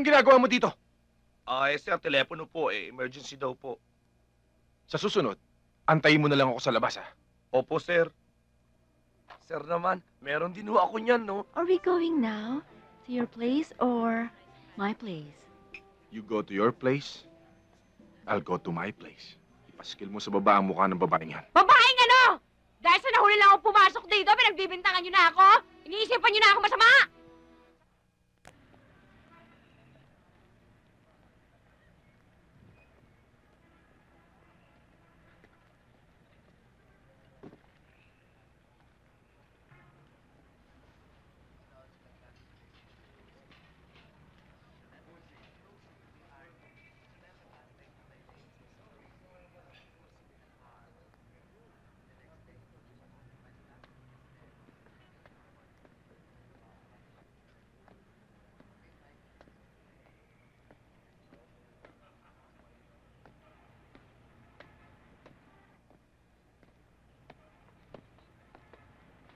Anong ginagawa mo dito? Ah, eh, sir, telepono po eh. Emergency daw po. Sa susunod, antayin mo na lang ako sa labas, ha? Opo, sir. Sir naman, meron din ho ako niyan, no? Are we going now? To your place or my place? You go to your place, I'll go to my place. Ipaskil mo sa baba ang mukha ng babaeng yan. Babaeng ano? Dahil sa nahuli lang ako pumasok dito, pinagbibintangan niyo na ako? Iniisipan niyo na ako masama?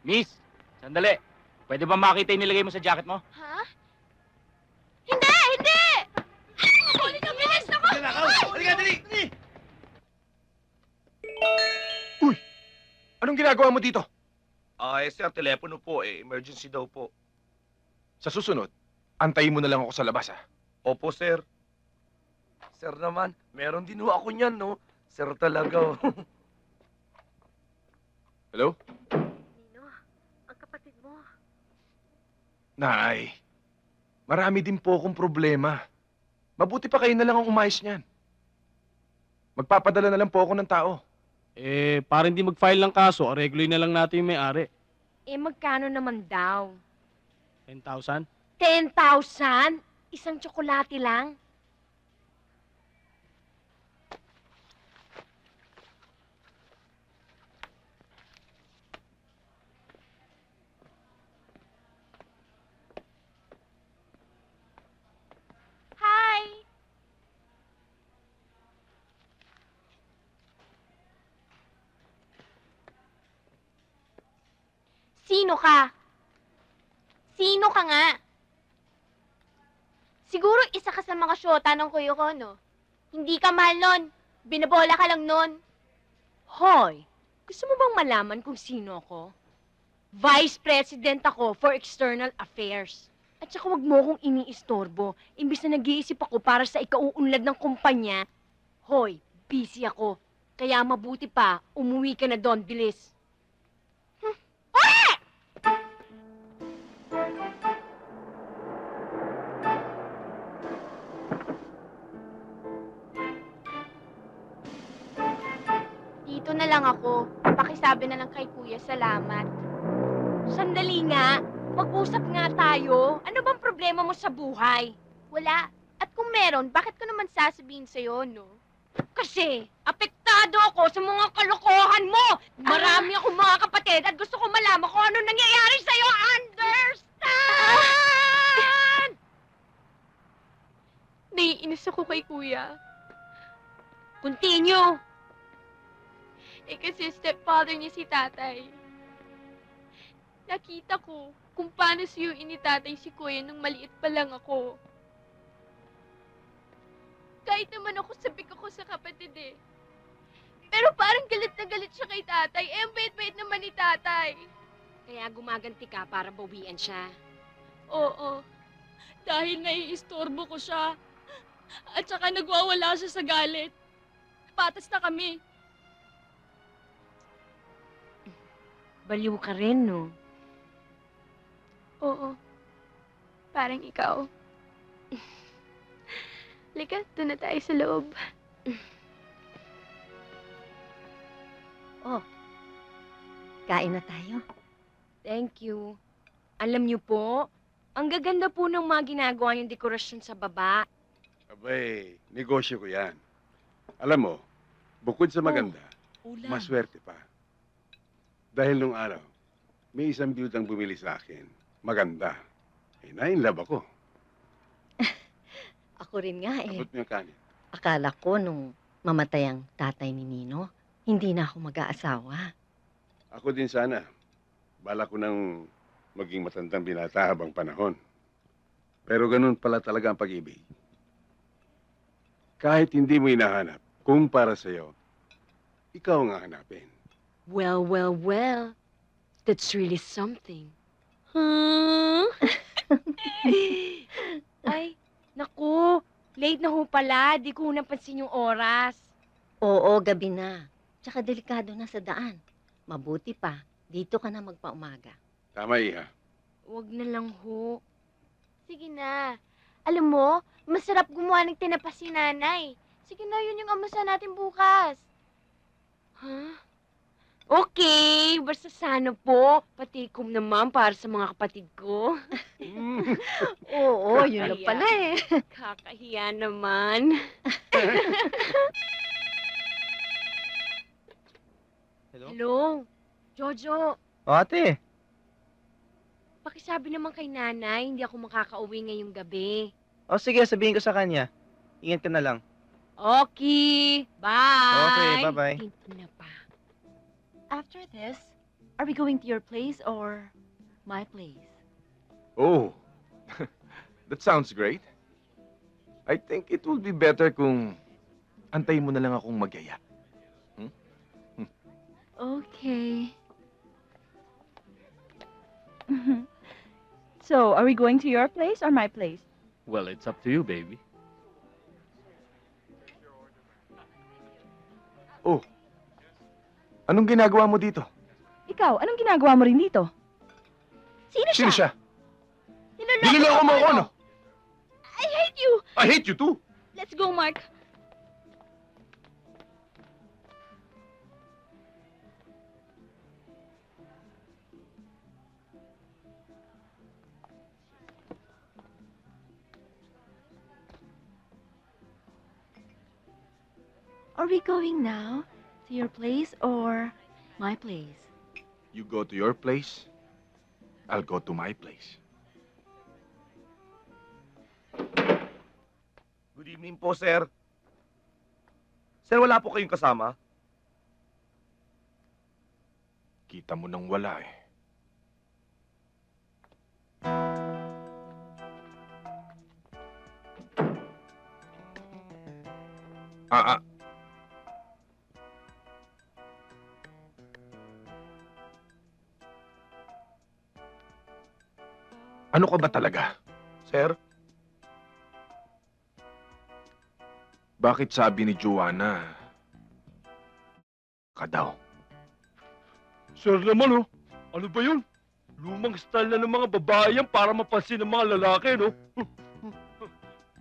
Miss, sandali. Pwede ba makita yung nilagay mo sa jacket mo? Ha? Hindi! Hindi! Kunin ang bilis ako! Halika, dali! Anong ginagawa mo dito? Ah, eh, sir, telepono po eh. Emergency daw po. Sa susunod, antayin mo na lang ako sa labas, ha? Opo, sir. Sir naman, meron din ho ako niyan, no? Sir talaga, oh. Hello? Nino, ang kapatid mo. Nay, marami din po akong problema. Mabuti pa kayo na lang ang umayos niyan. Magpapadala na lang po ako ng tao. Eh, para hindi mag-file ng kaso, aregloy na lang natin yung may-ari. Eh, magkano naman daw? 10,000? 10,000? Isang tsokolate lang? Hi! Sino ka? Sino ka nga? Siguro isa ka sa mga syota ng kuyo ko, no? Hindi ka mahal nun. Binabola ka lang nun. Hoy, gusto mo bang malaman kung sino ako? Vice President ako for External Affairs. At saka wag mo akong iniistorbo. Imbis na nag-iisip ako para sa ikauunlad ng kumpanya. Hoy, busy ako. Kaya mabuti pa, umuwi ka na doon, bilis. Dito na lang ako. Pakisabi na lang kay kuya, salamat. Sandali nga. Mag-usap nga tayo. Ano bang problema mo sa buhay? Wala. At kung meron, bakit ko naman sasabihin sa'yo, no? Kasi, apektado ako sa mga kalokohan mo! Marami akong mga kapatid at gusto ko malaman kung ano nangyayari sa'yo. Understand? Naiinis ako kay kuya. Continue. Eh kasi stepfather niya si tatay. Nakita ko kung paano suyuin ni tatay si kuya nung maliit pa lang ako. Kahit naman ako sabik ako sa kapatid eh. Pero parang galit na galit siya kay tatay. Eh, ang bait-bait naman ni tatay. Kaya gumaganti ka para bawian siya. Oo. Dahil naiistorbo ko siya. At saka nagwawala siya sa galit. Patas na kami. Baliw ka rin, no? Oo. Parang ikaw. Lika, doon na tayo sa loob. Kain na tayo. Thank you. Alam niyo po, ang gaganda po ng mga ginagawa yung dekorasyon sa baba. Abay, negosyo ko yan. Alam mo, bukod sa maganda, Ulam. maswerte pa. Dahil nung araw, may isang biyudang bumili sa akin. Maganda. Eh, na-inlove ako. Ako rin nga eh. Abot mo yung kanin. Akala ko nung mamatay ang tatay ni Nino, hindi na ako mag-aasawa. Ako din sana. Bala ko nang maging matandang binata habang panahon. Pero ganun pala talaga ang pag-ibig. Kahit hindi mo hinahanap, kung para sa'yo, ikaw ang hahanapin. Well, well, well. That's really something. Hmm? Ay, naku. Late na ho pala. Di ko napansin yung oras. Oo, gabi na. Tsaka delikado na sa daan. Mabuti pa, dito ka na magpaumaga. Tama, Iha. Huwag na lang ho. Sige na. Alam mo, masarap gumawa ng tinapa si nanay. Sige na, yun yung amusan natin bukas. Ha? Okay, basta sana po. Patikom naman para sa mga kapatid ko. Oo, yun lang Kaya- pala eh. Kakahiya naman. Hello? Hello? Jojo, O, ate. pakisabi naman kay nanay, hindi ako makakauwi ngayong gabi. O, sige, sabihin ko sa kanya. Ingat ka na lang. Okay, bye! Okay, bye-bye. Ginto na. After this, are we going to your place or my place? Oh, that sounds great. I think it will be better kung antayin mo na lang akong magyaya. Okay. so, are we going to your place or my place? Well, it's up to you, baby. Oh, anong ginagawa mo dito? Ikaw, anong ginagawa mo rin dito? Sino siya? Sino siya? Niloloko Niloloko mo ako, ano? I hate you! I hate you too! Let's go, Mark. Are we going now to your place or my place? You go to your place, I'll go to my place. Good evening po, sir. Sir, wala po kayong kasama? Kita mo nang wala eh. Ah, ah. Ano ka ba talaga? Sir? Bakit sabi ni Joanna, ka daw? Sir naman, oh. Ano ba yun? Lumang style na ng mga babae yan para mapansin ng mga lalaki, no?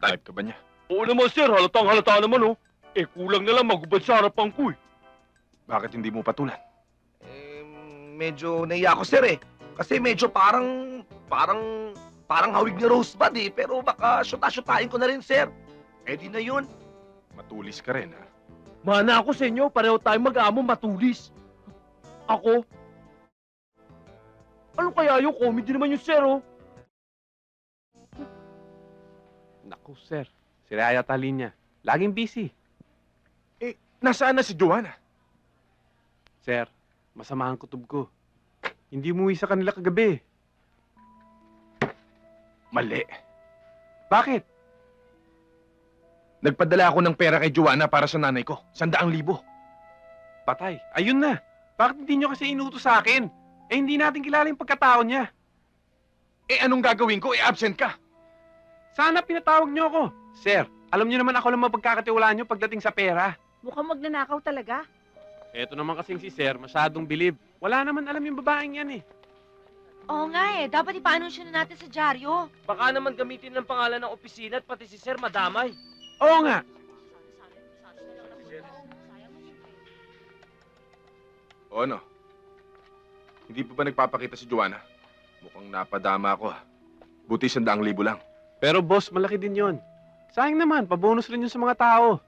Type ka ba niya? Oo naman, sir. Halatang halata naman, oh. Eh, kulang na lang magubad sa harapan ko, eh. Bakit hindi mo patulan? Eh, medyo naiya ako, sir, eh. Kasi medyo parang, parang, parang hawig ni Rosebud, eh. Pero baka syuta-syutain ko na rin, sir. Eh, di na yun. Matulis ka rin, ha? Mana ako sa inyo, pareho tayong mag-amo matulis. Ako? Ano kaya yung comedy naman yung sir, oh? Naku, sir. Sira yata linya. Laging busy. Nasaan na si Joanna? Sir, masama ang kutob ko. Hindi umuwi sa kanila kagabi. Mali. Bakit? Nagpadala ako ng pera kay Joanna para sa nanay ko. Sandaang libo. Patay. Ayun na. Bakit hindi nyo kasi inutos sa akin? Eh, hindi natin kilala yung pagkatao niya. Eh, anong gagawin ko? Eh, absent ka. Sana pinatawag nyo ako. Sir, alam nyo naman ako lang mapagkakatiwalaan nyo pagdating sa pera. Mukhang magnanakaw talaga. Eto naman kasing si Sir, masyadong bilib. Wala naman alam yung babaeng yan eh. Oo nga eh, dapat ipaanunsyo na natin sa dyaryo. Baka naman gamitin ng pangalan ng opisina at pati si Sir madamay. Oo nga. O ano? Hindi pa ba nagpapakita si Joanna? Mukhang napadama ako, ha? Buti sandaang libo lang. Pero boss, malaki din yon. Sayang naman, pabonus rin yun sa mga tao.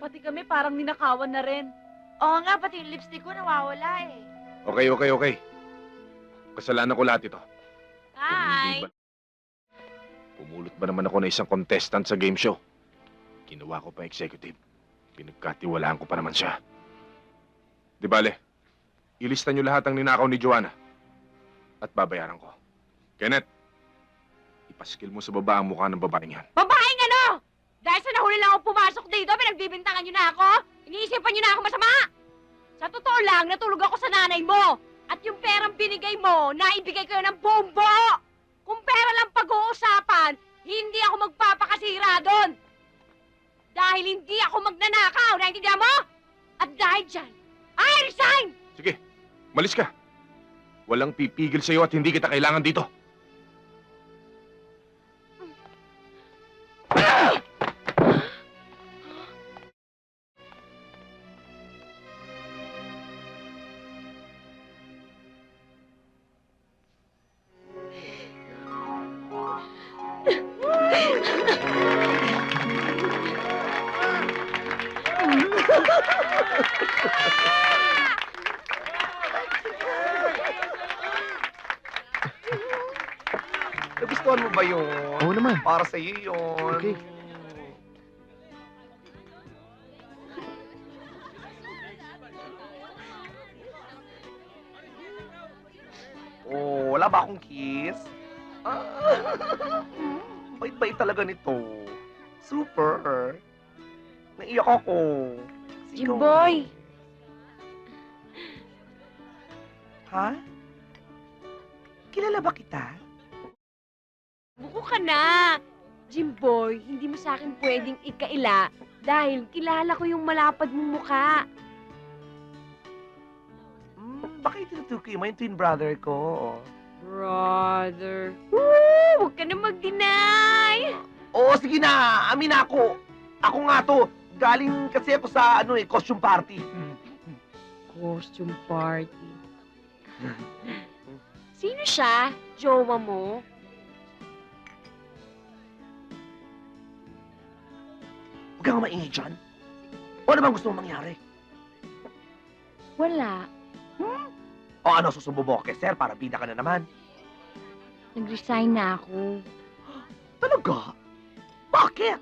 Pati kami parang ninakawan na rin. Oo nga, pati yung lipstick ko nawawala eh. Okay, okay, okay. Kasalanan ko lahat ito. Hi! Ba- Pumulot ba naman ako na isang contestant sa game show? Ginawa ko pa executive. Pinagkatiwalaan ko pa naman siya. Di bale, ilista niyo lahat ang ninakaw ni Joanna. At babayaran ko. Kenneth, Paskil mo sa baba ang mukha ng babaeng yan. Babaeng ano? Dahil sa nahuli lang ako pumasok dito, pinagbibintangan niyo na ako? Iniisipan niyo na ako masama? Sa totoo lang, natulog ako sa nanay mo. At yung perang binigay mo, naibigay ko yun ng buong buo. Kung pera lang pag-uusapan, hindi ako magpapakasira doon. Dahil hindi ako magnanakaw, naintindihan mo? At dahil dyan, I resign! Sige, malis ka. Walang pipigil sa'yo at hindi kita kailangan dito. Iyo yun. Okay. Oh, wala ba akong kiss? Ah, bait-bait talaga nito. Super. Naiyak ako. Ikaw- Jimboy! Ha? Kilala ba kita? Buko ka na! Jimboy, hindi mo sa akin pwedeng ikaila dahil kilala ko yung malapad mong mukha. Hmm, baka itinutukoy mo yung twin brother ko. Brother. Woo! Huwag ka na mag-deny! Oo, sige na. Amin na ako. Ako nga to. Galing kasi ako sa ano eh, costume party. Costume party. Sino siya? Jowa mo? Huwag kang maingay dyan. O ano bang gusto mong mangyari? Wala. O ano, susubo mo kay sir para bida ka na naman. Nag-resign na ako. Talaga? Bakit?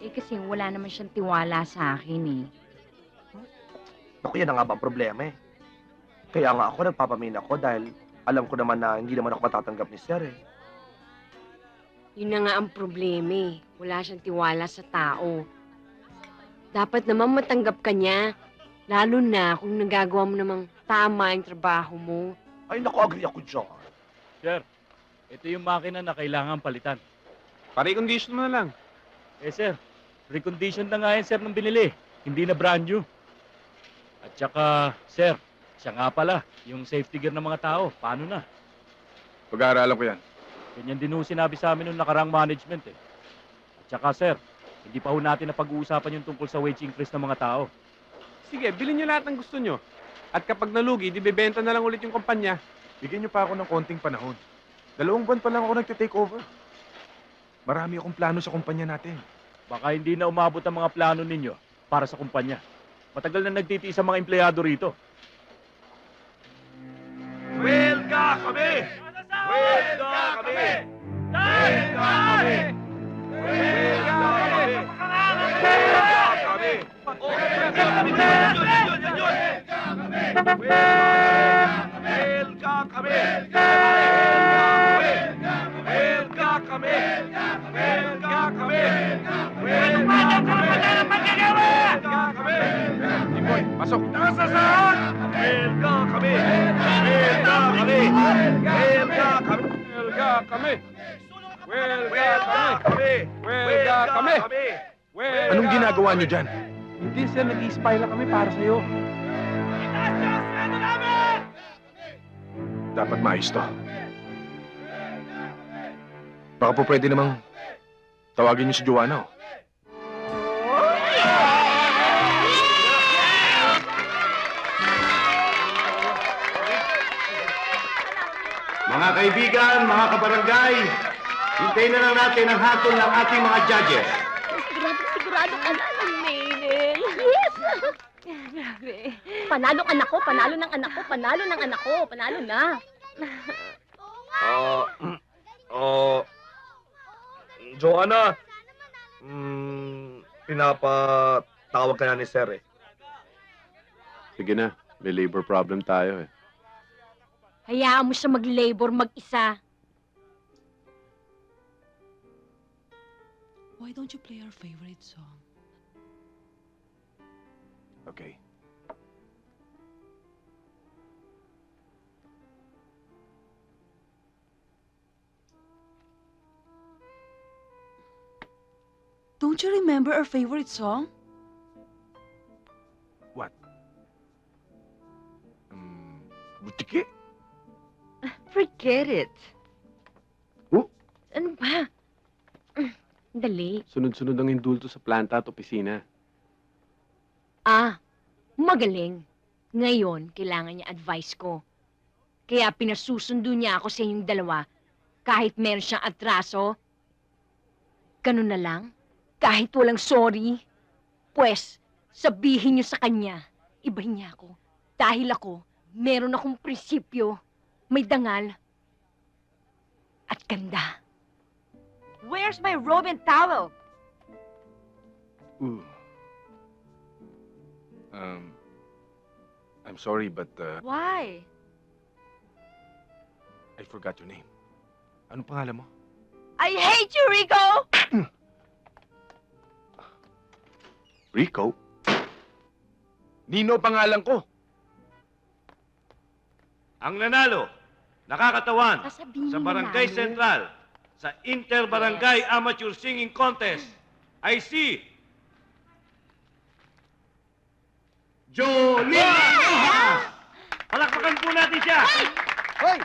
Eh kasi wala naman siyang tiwala sa akin eh. Naku, yan na nga problema eh. Kaya nga ako nagpapamin ako dahil alam ko naman na hindi naman ako matatanggap ni sir eh. Yun na nga ang problema eh. Wala siyang tiwala sa tao. Dapat naman matanggap ka niya. Lalo na kung nagagawa mo namang tama yung trabaho mo. Ay, naku, agree ako dyan. Sir, ito yung makina na kailangan palitan. Pare-condition mo na lang. Eh sir, recondition na nga yan sir nung binili. Hindi na brand new. At saka, sir, siya nga pala, yung safety gear ng mga tao, paano na? Pag-aaralan ko yan. Ganyan din ho sinabi sa amin nung nakarang management eh. At saka sir, hindi pa ho natin na pag-uusapan yung tungkol sa wage increase ng mga tao. Sige, bilhin nyo lahat ng gusto nyo. At kapag nalugi, di bebenta na lang ulit yung kumpanya. Bigyan niyo pa ako ng konting panahon. Dalawang buwan pa lang ako nagte-take over. Marami akong plano sa kumpanya natin. Baka hindi na umabot ang mga plano ninyo para sa kumpanya. Matagal na nagtitiis ang mga empleyado rito. Welga kami! Welga pasok! Nasa saan? Welga kami! Welga kami! Welga kami! Welga Anong ginagawa niyo dyan? Hindi sir, nag-i-spy lang kami para sa'yo. Dapat maayos to. Baka po pwede namang tawagin niyo si Joanna. oh. Mga kaibigan, mga kabarangay, hintayin na lang natin ang hatol ng ating mga judges. Sigurado, sigurado ka na ng Maynel. Yes! Grabe. Panalo ang anak ko, panalo ng anak ko, panalo ng anak ko, panalo na. Ah, oh, Joanna, mm, pinapatawag ka na ni Sir eh. Sige na, may labor problem tayo eh. Hayaan mo siya mag-labor mag-isa. Why don't you play our favorite song? Okay. Don't you remember our favorite song? Forget it. Oh? Ano ba? Mm, Dali. Sunod-sunod ang indulto sa planta at opisina. Ah, magaling. Ngayon, kailangan niya advice ko. Kaya pinasusundo niya ako sa inyong dalawa kahit meron siyang atraso. Ganun na lang. Kahit walang sorry. Pwes, sabihin niyo sa kanya, ibahin niya ako. Dahil ako, meron akong prinsipyo, may dangal, at ganda. Where's my robe and towel? Ooh. Um, I'm sorry, but uh, Why? I forgot your name. Anong pangalan mo? I hate you, Rico! Rico? Nino pangalan ko. Ang nanalo, nakakatawan Sasabihin sa Barangay nanalo. Central sa Inter-Barangay Amateur Singing Contest ay si Jolie Rojas! Palakpakan po natin siya! Hoy!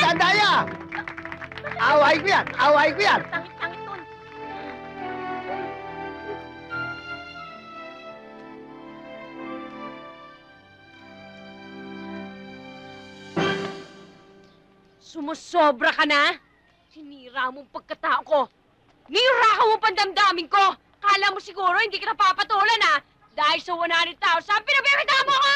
Sandaya! Away ko yan! Away ko yan! Sumusobra ka na? Sinira mo ang pagkatao ko. Nirakaw mo pandamdamin ko. Kala mo siguro hindi kita papatulan ha? Dahil sa 100,000, pinabibita mo ko!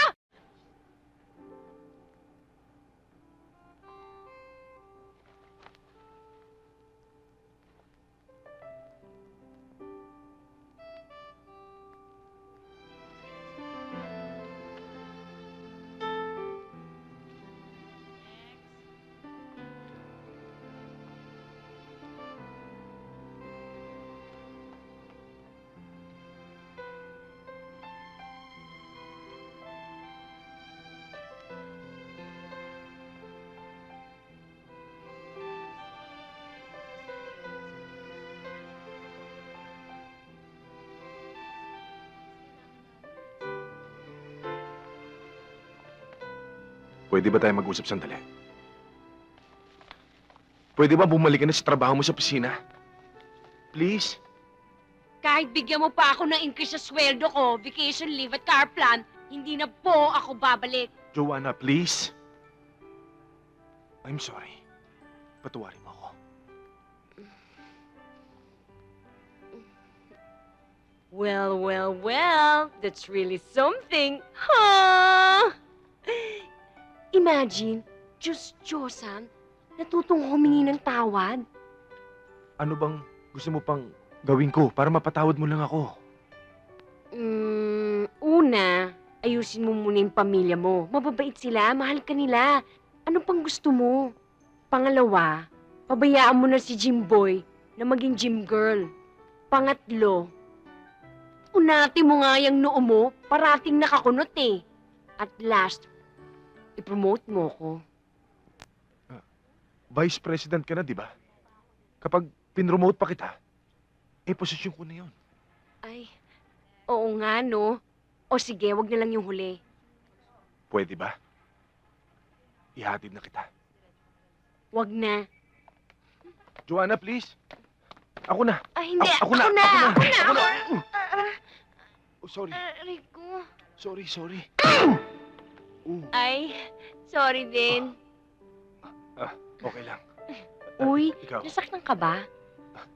Pwede ba tayo mag-usap sandali? Pwede ba bumalik ka na sa trabaho mo sa opisina? Please? Kahit bigyan mo pa ako ng increase sa sweldo ko, vacation leave at car plan, hindi na po ako babalik. Joanna, please? I'm sorry. Patuwarin mo ako. Well, well, well, that's really something, huh? Imagine, Diyos-Diyosan, natutong humingi ng tawad. Ano bang gusto mo pang gawin ko para mapatawad mo lang ako? Mm, una, ayusin mo muna yung pamilya mo. Mababait sila, mahal ka nila. Ano pang gusto mo? Pangalawa, pabayaan mo na si Jimboy na maging gym girl. Pangatlo, unati mo nga yung noo mo, parating nakakunot eh. At last, i-promote mo ko. Vice President ka na, di ba? Kapag pinromote pa kita, eh, posisyon ko na yun. Ay, oo nga no. O sige, wag na lang yung huli. Pwede ba? Ihatid na kita. Wag na. Joanna, please. Ako na. Ay, hindi. Ako- ako Ako, na, na. ako na, Ako na. ako na. Ako na. Oh, sorry. Ah, Rico. Sorry, sorry. Uh, Ay, sorry din. okay lang. Uy, Ikaw. nasaktan ka ba?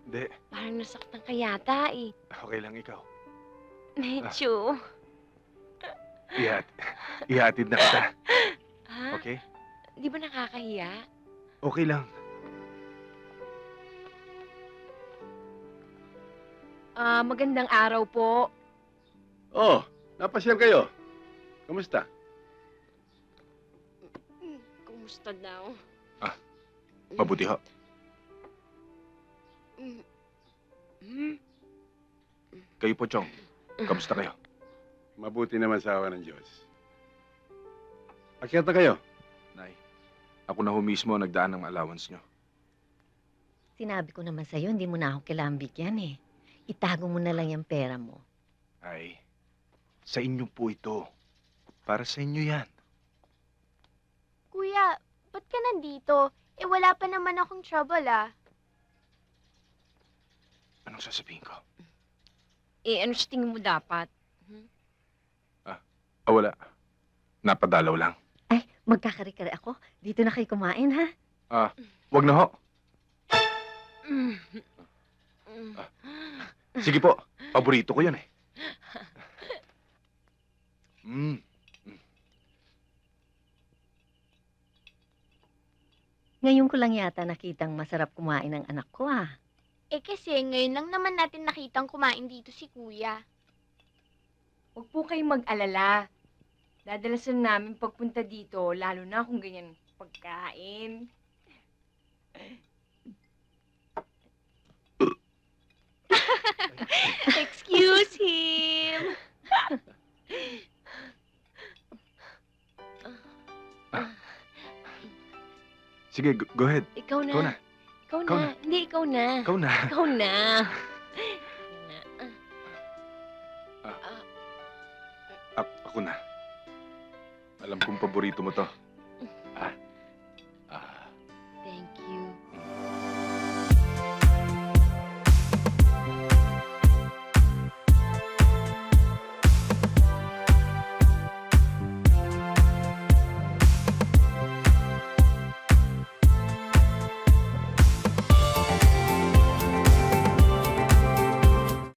Hindi. Parang nasaktan ka yata eh. Okay lang ikaw. Medyo. Ihat ihatid na kita. Ha? Okay? Di ba nakakahiya? Okay lang. Ah, magandang araw po. Oh, napasyal kayo. Kamusta? Kumusta daw? Mabuti ho. Kayo po, Chong. Kamusta kayo? Mabuti naman sa awa ng Diyos. Akyat na kayo. Nay, ako na ho mismo ang nagdaan ng allowance nyo. Sinabi ko naman sa'yo, hindi mo na ako kailangan bigyan eh. Itago mo na lang yung pera mo. Ay, sa inyo po ito. Para sa inyo yan. Kuya, ba't ka nandito? Eh, wala pa naman akong trouble, ah. Anong sasabihin ko? Eh, ano sa tingin mo dapat? Ah, wala. Napadalaw lang. Magkakari-kari ako. Dito na kayo kumain, ha? Ah, wag na ho. Sige po, paborito ko yan eh. Mm. Ngayon ko lang yata nakitang masarap kumain ng anak ko, ah. Eh, kasi ngayon lang naman natin nakitang kumain dito si Kuya. Huwag po kayong mag-alala. Dadalasan namin pagpunta dito, lalo na kung ganyan pagkain. Excuse him. Sige, go, go ahead. Ikaw na. Ikaw na. Ikaw na. Ikaw na. Hindi, ikaw na. Ikaw na. Ikaw na. A- ako na. Alam kong paborito mo to.